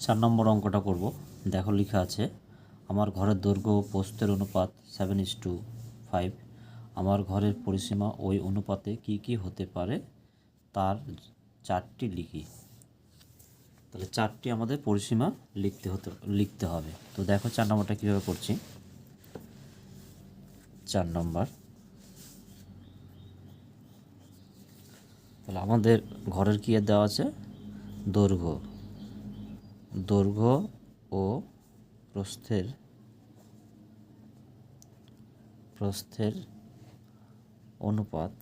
চার নম্বর অঙ্কটা করব। দেখো লেখা আছে, আমার ঘরের দৈর্ঘ্য ও প্রস্থের অনুপাত সেভেন ইস টু ফাইভ আমার ঘরের পরিসীমা ওই অনুপাতে কি কি হতে পারে? তার চারটি লিখি। তাহলে চারটি আমাদের পরিসীমা লিখতে হতে, লিখতে হবে। তো দেখো চার নম্বরটা কীভাবে করছি। চার নম্বর। তাহলে আমাদের ঘরের কি দেওয়া আছে? দৈর্ঘ্য। দৈর্ঘ্য ও প্রস্থের প্রস্থের অনুপাত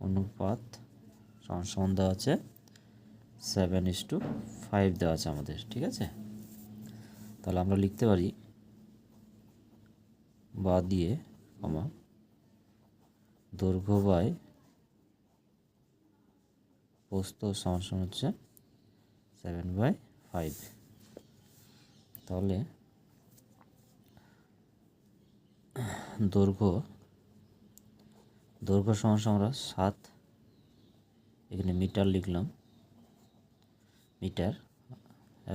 অনুপাত সমান দেওয়া আছে সেভেন ইস টু ফাইভ দেওয়া আছে আমাদের, ঠিক আছে? তাহলে আমরা লিখতে পারি বা দিয়ে, কমা, দৈর্ঘ্য বাই প্রস্থ সমান হচ্ছে সেভেন বাই ফাইভ তাহলে দৈর্ঘ্য দৈর্ঘ্য সমান আমরা সাত, এখানে মিটার লিখলাম, মিটার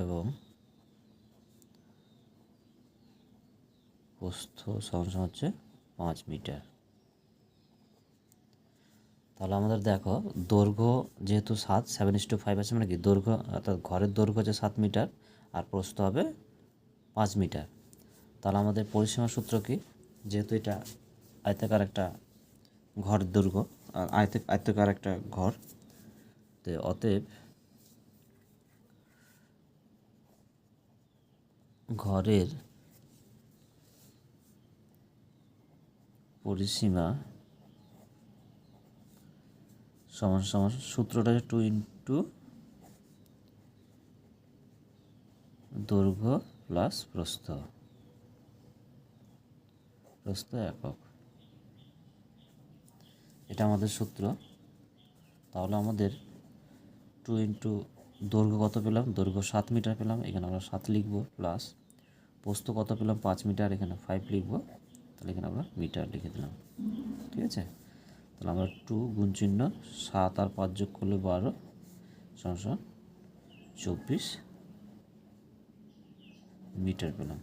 এবং প্রস্থ সমান হচ্ছে পাঁচ মিটার। তাহলে আমাদের দেখো, দৈর্ঘ্য যেহেতু সাত সেভেন ইস টু ফাইভ আছে মানে কি? দৈর্ঘ্য, অর্থাৎ ঘরের দৈর্ঘ্য হচ্ছে সাত মিটার, আর প্রস্থ হবে পাঁচ মিটার। তাহলে আমাদের পরিসীমা সূত্র কি? যেহেতু এটা আয়তাকার একটা ঘর আর আয়ত, আয়তাকার একটা ঘর, তো অতএব ঘরের পরিসীমা সমান সমান সূত্রটা টু ইন্টু দৈর্ঘ্য প্লাস প্রস্থ। প্রস্থ একক। এটা আমাদের সূত্র। তাহলে আমাদের টু ইন্টু দৈর্ঘ্য কত পেলাম? দৈর্ঘ্য সাত মিটার পেলাম, এখানে আমরা সাত লিখব প্লাস প্রস্থ কত পেলাম? পাঁচ মিটার, এখানে ফাইভ লিখব। তাহলে এখানে আমরা মিটার লিখে দিলাম। ঠিক আছে? তাহলে আমরা টু গুণ চিহ্ন, সাত আর পাঁচ যোগ করলে বারো, সমান চব্বিশ মিটার পেলাম।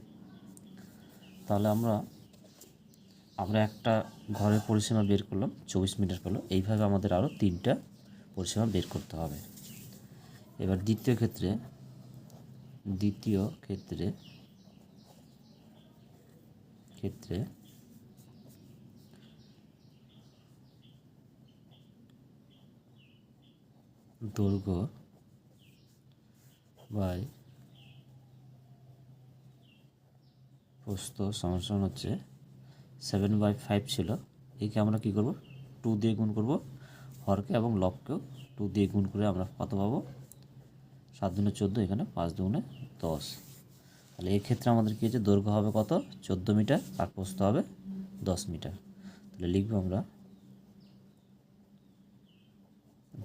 তাহলে আমরা আমরা একটা ঘরের পরিসীমা বের করলাম, চব্বিশ মিটার পেল। এইভাবে আমাদের আরও তিনটা পরিসীমা বের করতে হবে। এবার দ্বিতীয় ক্ষেত্রে দ্বিতীয় ক্ষেত্রে ক্ষেত্রে দৈর্ঘ্য বাই প্রস্থ সমান হচ্ছে সেভেন বাই ফাইভ ছিল। একে আমরা কী করব? টু দিয়ে গুণ করব। হরকে এবং লবকেও টু দিয়ে গুণ করে আমরা কত পাবো? সাত দুনে চোদ্দ, এখানে পাঁচ দুগুণে দশ। তাহলে এক্ষেত্রে আমাদের কী হচ্ছে দৈর্ঘ্য হবে কত? চোদ্দ মিটার, আর প্রস্থ হবে দশ মিটার। তাহলে লিখব আমরা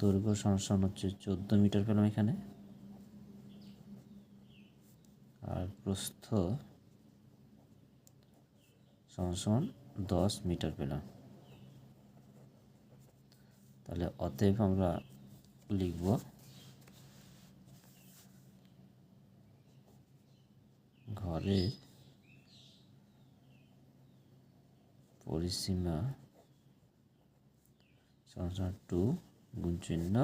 দৈর্ঘ্য সমান হচ্ছে চোদ্দ মিটার পেলাম এখানে। আর প্রস্থ সমান দশ মিটার পেলাম। তাহলে অতএব আমরা লিখব ঘরের পরিসীমা সমান সমান টু গুণ চিহ্ন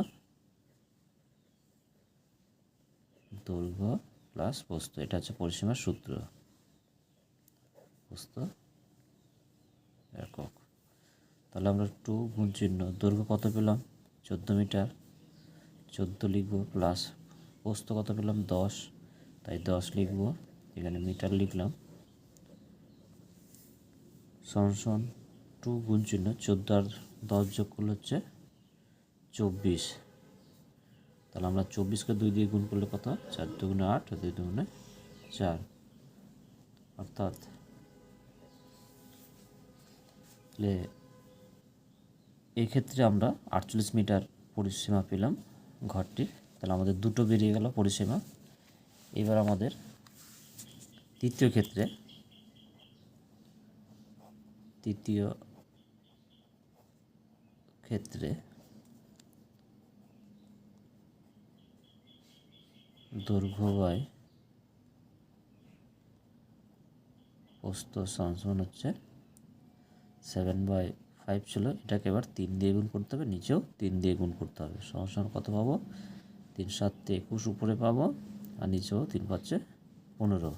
দৈর্ঘ্য প্লাস প্রস্থ এটা হচ্ছে পরিসীমার সূত্র। প্রস্থ একক। তাহলে আমরা টু গুণ চিহ্ন দৈর্ঘ্য কত পেলাম? চোদ্দ মিটার। চোদ্দ লিখব প্লাস প্রস্থ কত পেলাম? দশ। তাই দশ লিখব, এখানে মিটার লিখলাম। সমান টু গুণ চিহ্ন, চোদ্দ আর দশ যোগ করলে হচ্ছে চব্বিশ। তাহলে আমরা চব্বিশকে দুই দিয়ে গুণ করলে কত? চার দুগুণে আট দুই দুগুণে চার। অর্থাৎ তাহলে এক্ষেত্রে আমরা আটচল্লিশ মিটার পরিসীমা পেলাম ঘরটির তাহলে আমাদের দুটো বেরিয়ে গেল পরিসীমা। এবার আমাদের তৃতীয় ক্ষেত্রে তৃতীয় ক্ষেত্রে দৈর্ঘ্য বাই প্রস্থ সমান হচ্ছে। সেভেন বাই ফাইভ ছিল। এটাকে এবার তিন দিয়ে গুণ করতে হবে। নিচেও তিন দিয়ে গুণ করতে হবে। সমান কত পাবো? তিন সাততে একুশ উপরে পাবো। আর নিচেও তিন পাচ্ছে পনেরো।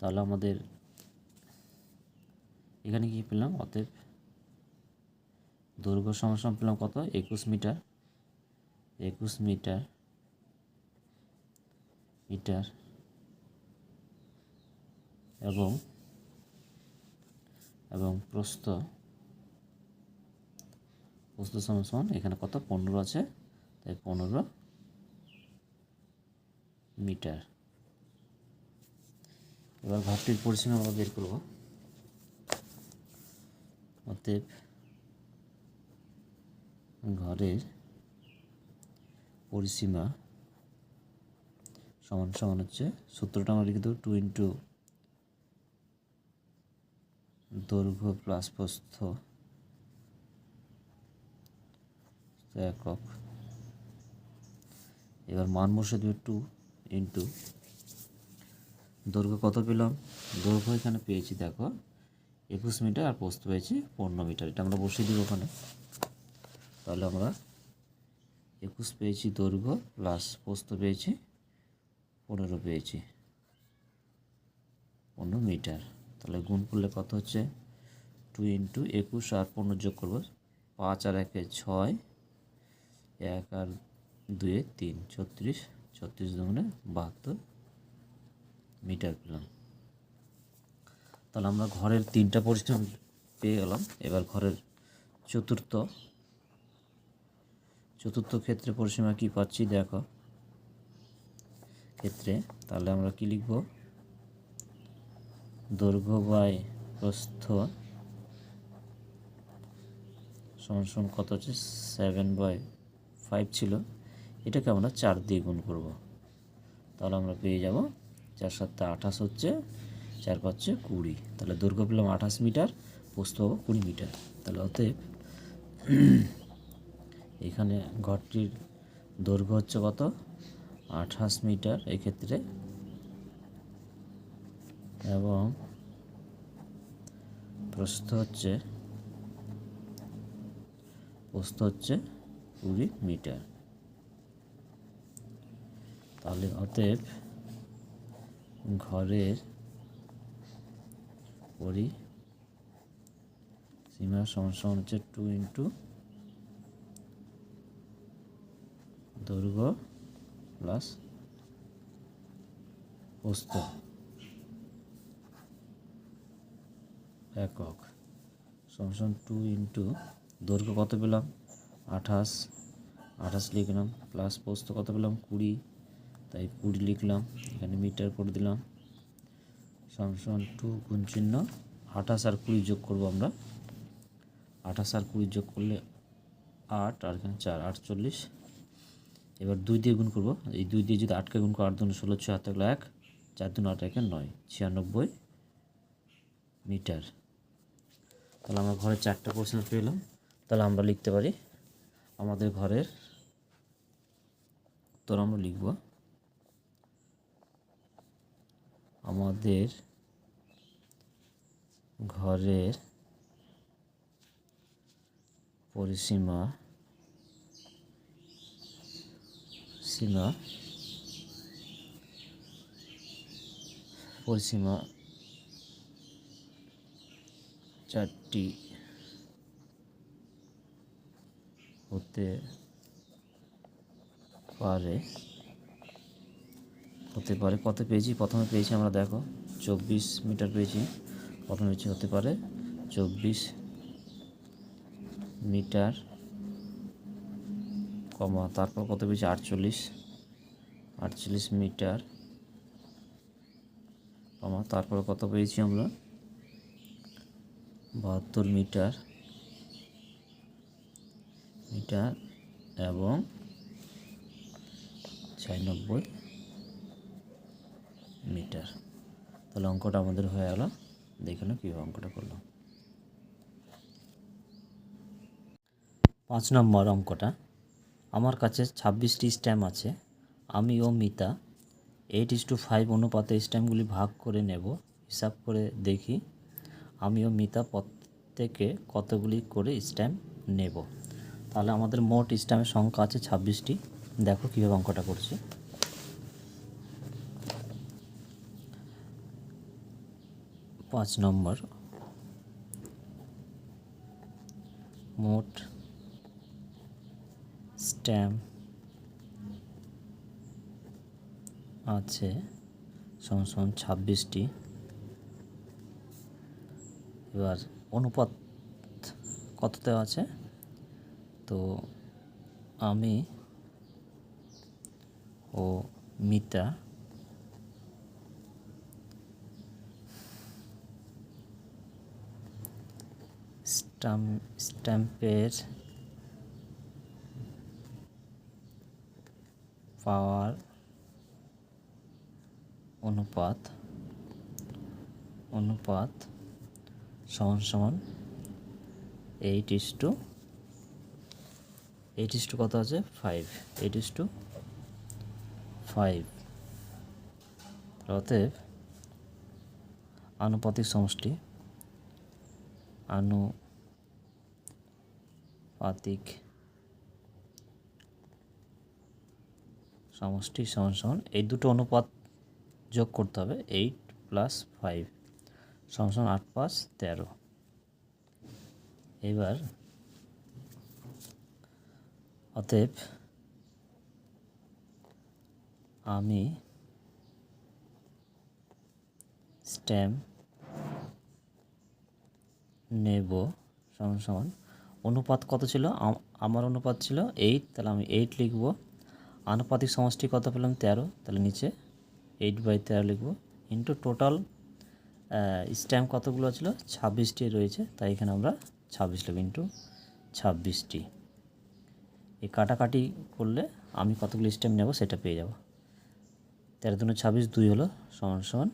তাহলে আমাদের এখানে কি পেলাম? অতএব দৈর্ঘ্য সমান পেলাম কত? একুশ মিটার। একুশ মিটার মিটার এবং এবং প্রস্থ প্রস্থ সমান সমান, এখানে কত? পনেরো আছে। তাই পনেরো মিটার। এবার ঘরটির পরিসীমা আমরা বের করব। অতএব ঘরের পরিসীমা সমান সমান হচ্ছে সূত্রটা আমরা লিখে দেবো টু ইন্টু দৈর্ঘ্য প্লাস প্রস্থ একক। এবার মান বসে দেবে টু ইন্টু দৈর্ঘ্য কত পেলাম? দৈর্ঘ্য এখানে পেয়েছি, দেখো, একুশ মিটার আর প্রস্থ পেয়েছি পনেরো মিটার, এটা আমরা বসিয়ে দিব ওখানে। তাহলে আমরা একুশ পেয়েছি দৈর্ঘ্য প্লাস প্রস্থ পেয়েছি পনেরো পেয়েছি। পনেরো মিটার। তাহলে গুণ করলে কত হচ্ছে? টু ইন্টু একুশ আর পনেরো যোগ করব পাঁচ আর একে ছয়, এক আর দুয়ে তিন, ছত্রিশ ছত্রিশ দুগুণে বাহাত্তর মিটার পেলাম। তাহলে আমরা ঘরের তিনটা পরিশ্রম পেয়ে গেলাম। এবার ঘরের চতুর্থ চতুর্থ ক্ষেত্রে পরিসীমা কি পাচ্ছি? দেখো। ক্ষেত্রে, তাহলে আমরা কি লিখব? দৈর্ঘ্য বাই প্রস্থ সমান কত হচ্ছে? সেভেন বাই ফাইভ ছিল। এটাকে আমরা চার দিয়ে গুণ করব। তাহলে আমরা পেয়ে যাব চার সাতটা আঠাশ হচ্ছে, চার পাঁচে কুড়ি। তাহলে দৈর্ঘ্য পেলাম আঠাশ মিটার, প্রস্থ পাবো কুড়ি মিটার। তাহলে অতএব এখানে ঘরটির দৈর্ঘ্য হচ্ছে কত? আঠাশ মিটার এক্ষেত্রে। এবং প্রস্থ হচ্ছে প্রস্থ হচ্ছে কুড়ি মিটার। তাহলে অতএব ঘরের পরি সীমা সমান হচ্ছে টু ইন্টু দৈর্ঘ্য প্লাস প্রস্থ একক। সমান টু ইন্টু দৈর্ঘ্য কত পেলাম? আঠাশ। আঠাশ লিখলাম, প্লাস প্রস্থ কত পেলাম? কুড়ি। তাই কুড়ি লিখলাম, এখানে মিটার করে দিলাম। সমান টু গুণ চিহ্ন, আঠাশ আর কুড়ি যোগ করব আমরা। আঠাশ আর কুড়ি যোগ করলে আট, আর এখানে চার, আটচল্লিশ। এবার দুই দিয়ে গুণ করব। এই দুই দিয়ে যদি আটকে গুণ করো, আট দুন ষোলো, ছয় হাত এক চার দুন আট, একে নয়, ছিয়ানব্বই মিটার। তাহলে আমরা ঘরে চারটা প্রশ্ন পেলাম তাহলে আমরা লিখতে পারি, আমাদের ঘরের উত্তর আমরা লিখব, আমাদের ঘরের পরিসীমা সীমা পরিসীমা চারটি হতে পারে হতে পারে। কত পেয়েছি? প্রথমে পেয়েছি আমরা দেখো চব্বিশ মিটার পেয়েছি। প্রথমে পেয়েছি হতে পারে চব্বিশ মিটার কমা, তারপর কত পেয়েছি? আটচল্লিশ। আটচল্লিশ মিটার কমা, তারপর কত পেয়েছি আমরা? বাহাত্তর মিটার মিটার এবং ছিয়ানব্বই মিটার। তাহলে অঙ্কটা আমাদের হয়ে গেল। দেখে নাও কীভাবে অঙ্কটা করলাম। পাঁচ নম্বর অঙ্কটা। আমার কাছে ছাব্বিশটি স্ট্যাম্প আছে। আমি ও Mita eight is to five অনুপাতে স্ট্যাম্পগুলি ভাগ করে নেব। হিসাব করে দেখি। আমি ও মিতা প্রত্যেকে কতগুলি করে স্ট্যাম্প নেব? তাহলে আমাদের মোট স্ট্যাম্পের সংখ্যা আছে ছাব্বিশটি। দেখো কীভাবে অঙ্কটা করছি। পাঁচ নম্বর। মোট স্ট্যাম্প আছে, সমান ছাব্বিশটি। এবার অনুপাত কত দেওয়া আছে? তো আমি ও মিতা স্টাম্প, স্ট্যাম্পের পাওয়ার অনুপাত অনুপাত সমান সমান eight is to eight is to কত আছে? Five eight is to five অতএব আনুপাতিক সমষ্টি আনুপাতিক সমষ্টি সমান সমান, এই দুটো অনুপাত যোগ করতে হবে এইট প্লাস ফাইভ সমান সমান আট পাঁচ তেরো। এবার, অতএব, আমি স্ট্যাম্প নেব, সমান সমান। অনুপাত কত ছিল? আম- আমার অনুপাত ছিল এইট তাহলে আমি এইট লিখব। আনুপাতিক সমষ্টি কত পেলাম? তেরো। তাহলে নিচে এইট বাই তেরো লিখব। ইন্টু টোটাল স্ট্যাম্প কতগুলো ছিল? ছাব্বিশটি রয়েছে, তাই এখানে আমরা ছাব্বিশ লিখব। ইন্টু ছাব্বিশটি। এই কাটাকাটি করলে আমি কতগুলো স্ট্যাম্প নেব সেটা পেয়ে যাব। তেরো দুনো ছাব্বিশ দুই হলো সমান সমান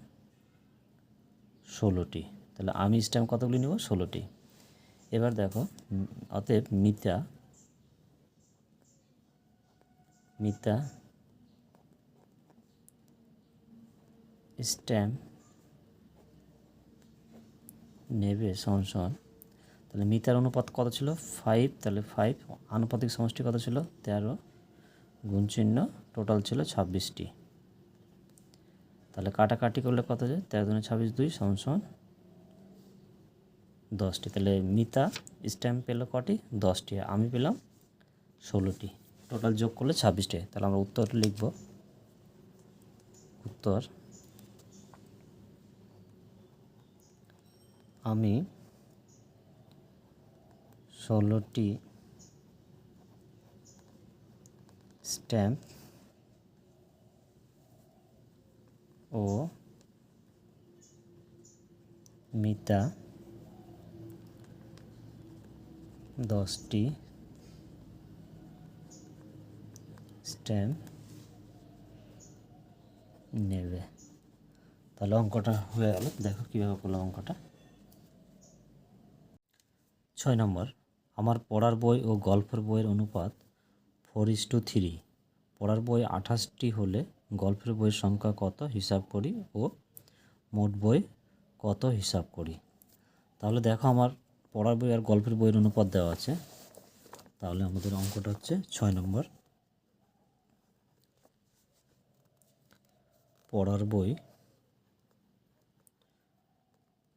ষোলোটি। তাহলে আমি স্ট্যাম্প কতগুলি নেব? ষোলোটি। এবার দেখো অতএব মিতা মিতা স্ট্যাম্প নেবে, সমান তাহলে মিতার অনুপাত কত ছিল? ফাইভ তাহলে ফাইভ আনুপাতিক সমষ্টি কত ছিল? তেরো, গুণ চিহ্ন টোটাল ছিল ছাব্বিশটি। তাহলে কাটাকাটি করলে কত যায়? তেরো দুনে ছাব্বিশ দুই, সমান দশটি। তাহলে মিতা স্ট্যাম্প পেল কটি? দশটি। আমি পেলাম ষোলোটি। টোটাল যোগ করলে ছাব্বিশটি, তাহলে আমরা উত্তর লিখব। উত্তর। আমি ষোলোটি স্ট্যাম্প ও মিতা দশটি স্ট্যাম্প নেবে তাহলে অঙ্কটা হয়ে গেল। দেখো কীভাবে করলাম অঙ্কটা। ছয় নম্বর। আমার পড়ার বই ও গল্পের বইয়ের অনুপাত ফোর ইস টু থ্রি পড়ার বই আঠাশটি হলে গল্পের বইয়ের সংখ্যা কত হিসাব করি ও মোট বই কত হিসাব করি। তাহলে দেখো আমার পড়ার বই আর গল্পের বইয়ের অনুপাত দেওয়া আছে। তাহলে আমাদের অঙ্কটা হচ্ছে ছয় নম্বর। পড়ার বই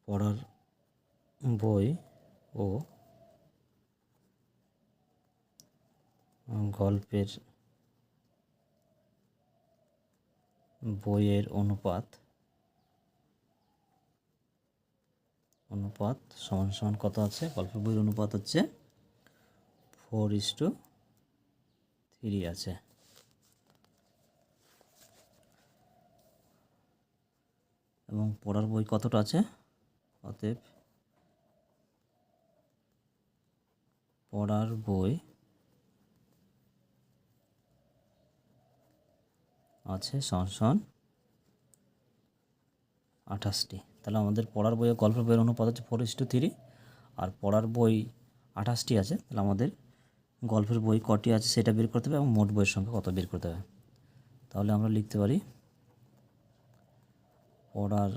পড়ার বই ও গল্পের বইয়ের অনুপাত অনুপাত সমান সমান কত আছে? গল্পের বইয়ের অনুপাত হচ্ছে ফোর ইস টু থ্রি আছে। এবং পড়ার বই কতটা আছে? অতএব পড়ার বই আছে সমান আঠাশটি। তাহলে আমাদের পড়ার বই ও গল্পের বইয়ের অনুপাত হচ্ছে ফোর ইস টু থ্রি আর পড়ার বই আঠাশটি আছে, তাহলে আমাদের গল্পের বই কটি আছে সেটা বের করতে হবে এবং মোট বইয়ের সংখ্যা কত বের করতে হবে। তাহলে আমরা লিখতে পারি পড়ার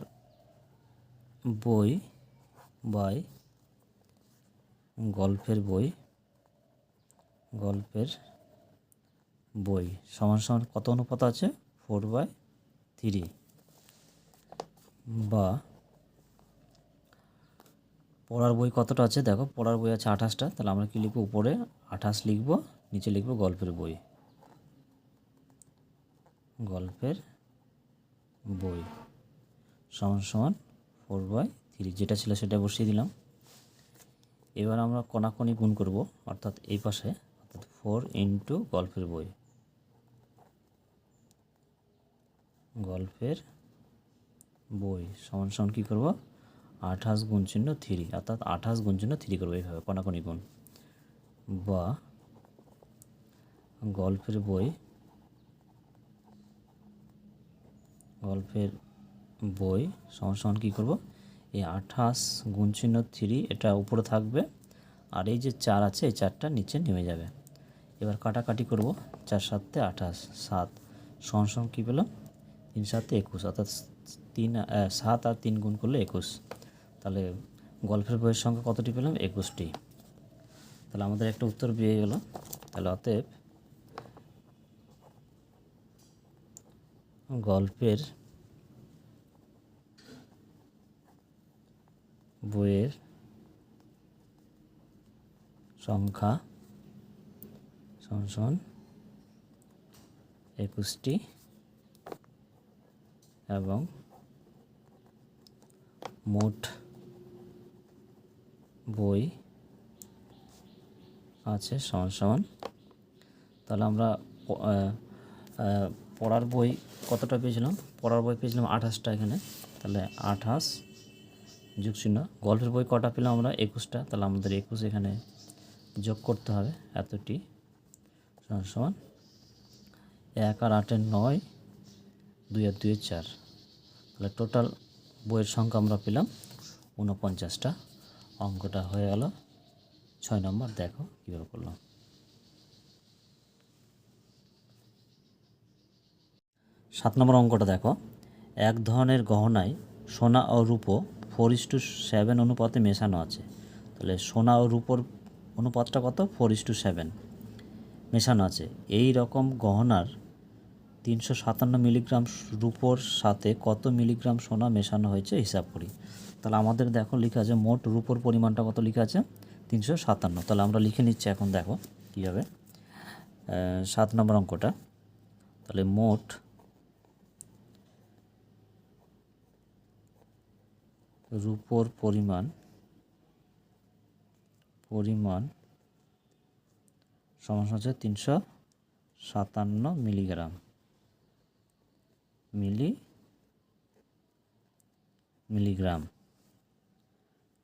বই বাই গল্পের বই গল্পের বই। সমান সমান কত অনুপাত আছে? Four by three. বা পড়ার বই কতটা আছে? দেখো, পড়ার বই আছে আঠাশটা। তাহলে আমরা কি লিখব? উপরে আঠাশ লিখব, নিচে লিখব গল্পের বই। গল্পের বই। সমান সমান ফোর বাই থ্রি যেটা ছিল সেটা বসিয়ে দিলাম। এবার আমরা কণাকণি গুণ করব, অর্থাৎ এই পাশে, অর্থাৎ ফোর ইন্টু গল্পের বই। গল্পের বই, সমান সমান কী করব? আঠাশ গুণ চিহ্ন থ্রি অর্থাৎ আঠাশ গুণ চিহ্ন থ্রি করব এইভাবে কণাকণি গুণ। বা গল্পের বই, গল্পের বই, সমান সমান কী করব? এই আঠাশ গুণ চিহ্ন থ্রি এটা উপরে থাকবে, আর এই যে চার আছে, এই চারটা নিচে নেমে যাবে। এবার কাটাকাটি করব, চার সাতে আঠাশ, সাত। সমান সমান কী পেলাম তিন সাতে একুশ, অর্থাৎ তিন সাত আর তিন গুণ করলে একুশ। তাহলে গল্পের বইয়ের সংখ্যা কতটি পেলাম? একুশটি। তাহলে আমাদের একটা উত্তর পেয়ে গেল। তাহলে অতএব গল্পের বইয়ের সংখ্যা সমান একুশটি এবং মোট বই আছে সমান সমান। তাহলে আমরা পড়ার বই কতটা পেয়েছিলাম? পড়ার বই পেয়েছিলাম আঠাশটা এখানে। তাহলে আঠাশ যোগ চিহ্ন গল্পের বই কটা পেলাম আমরা? একুশটা। তাহলে আমাদের একুশ এখানে যোগ করতে হবে। এতটি। সমান সমান। এক আর আটের নয়, দুই আর দুই চার। তাহলে টোটাল বইয়ের সংখ্যা আমরা পেলাম ঊনপঞ্চাশটা। অঙ্কটা হয়ে গেল ছয় নম্বর। দেখো কীভাবে করলাম। সাত নম্বর অঙ্কটা দেখো। এক ধরনের গহনায় সোনা ও রূপো ফোর ইস টু সেভেন অনুপাতে মেশানো আছে। তাহলে সোনা ও রূপোর অনুপাতটা কত? ফোর ইস টু সেভেন মেশানো আছে। এই রকম গহনার তিনশো সাতান্ন মিলিগ্রাম রূপোর সাথে কত মিলিগ্রাম সোনা মেশানো হয়েছে? হিসাব করি। তাহলে আমাদের দেখো লেখা আছে, মোট রূপোর পরিমাণটা কত লেখা আছে? তিনশো সাতান্ন। তাহলে আমরা লিখে নিচ্ছি এখন দেখো কীভাবে। সাত নম্বর অঙ্কটা। তাহলে মোট রূপোর পরিমাণ পরিমাণ সমান হচ্ছে তিনশো সাতান্ন মিলিগ্রাম। মিলি, মিলিগ্রাম।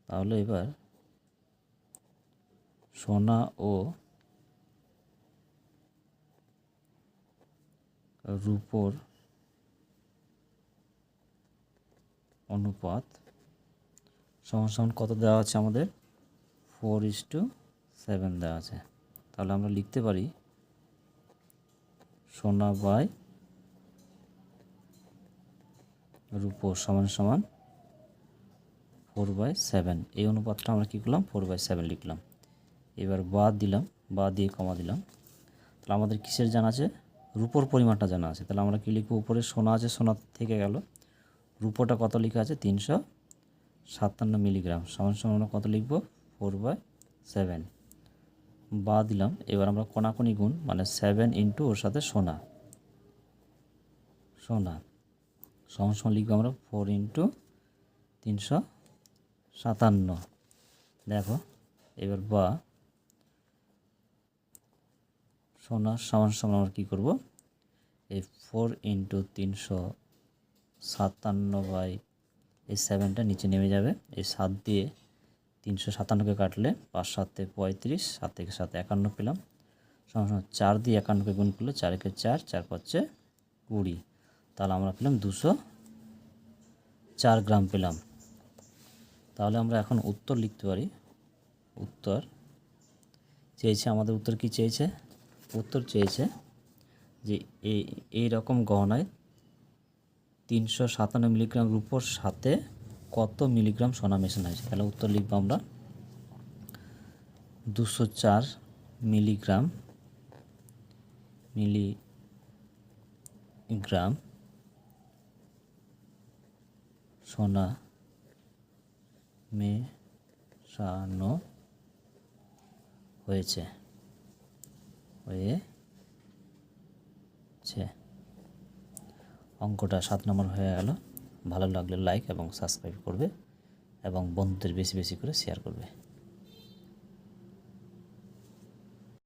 তাহলে এবার সোনা ও রূপোর অনুপাত সমান সমান কত দেওয়া আছে আমাদের? ফোর ইস টু সেভেন দেওয়া আছে। তাহলে আমরা লিখতে পারি সোনা বাই রূপো সমান সমান ফোর বাই সেভেন এই অনুপাতটা আমরা কী করলাম? ফোর বাই সেভেন লিখলাম। এবার বাদ দিলাম, বাদ দিয়ে কমা দিলাম। তাহলে আমাদের কিসের জানা আছে? রূপোর পরিমাণটা জানা আছে। তাহলে আমরা কী লিখব? উপরে সোনা আছে, সোনা থেকে গেল। রূপোটা কত লেখা আছে? তিনশো সাতান্ন মিলিগ্রাম। সমান সমান কত লিখব? Four by seven. বা দিলাম, এবার আমরা কোনাকুনি গুণ মানে সেভেন ইন্টু ওর সাথে সোনা। সোনা। সমান সমান লিখব আমরা ফোর ইন্টু তিনশো সাতান্ন। দেখো, এবার বা। সোনা সমান সমান আমরা কী করব? এই ফোর ইন্টু তিনশো সাতান্ন বাই এই সেভেনটা নিচে নেমে যাবে। এই সাত দিয়ে তিনশো সাতান্নকে কাটলে পাঁচ, সাতে পঁয়ত্রিশ, সাত থেকে সাত একান্ন পেলাম। সমান চার দিয়ে একান্নকে গুণ করলে চারেকে চার চার পাচ্ছে কুড়ি। তাহলে আমরা পেলাম দুশো চার গ্রাম পেলাম। তাহলে আমরা এখন উত্তর লিখতে পারি। উত্তর চেয়েছে, আমাদের উত্তর কি চেয়েছে? উত্তর চেয়েছে যে এই রকম গহনায় তিনশো সাতান্ন মিলিগ্রাম রূপোর সাথে কত মিলিগ্রাম সোনা মেশানো হয়েছে? তাহলে উত্তর লিখব আমরা। দুশো চার মিলিগ্রাম মিলিগ্রাম সোনা মেশানো হয়েছে। হয়েছে। অঙ্কটা সাত নম্বর হয়ে গেল। ভালো লাগলে লাইক এবং সাবস্ক্রাইব করবে এবং বন্ধুদের বেশি বেশি করে শেয়ার করবে।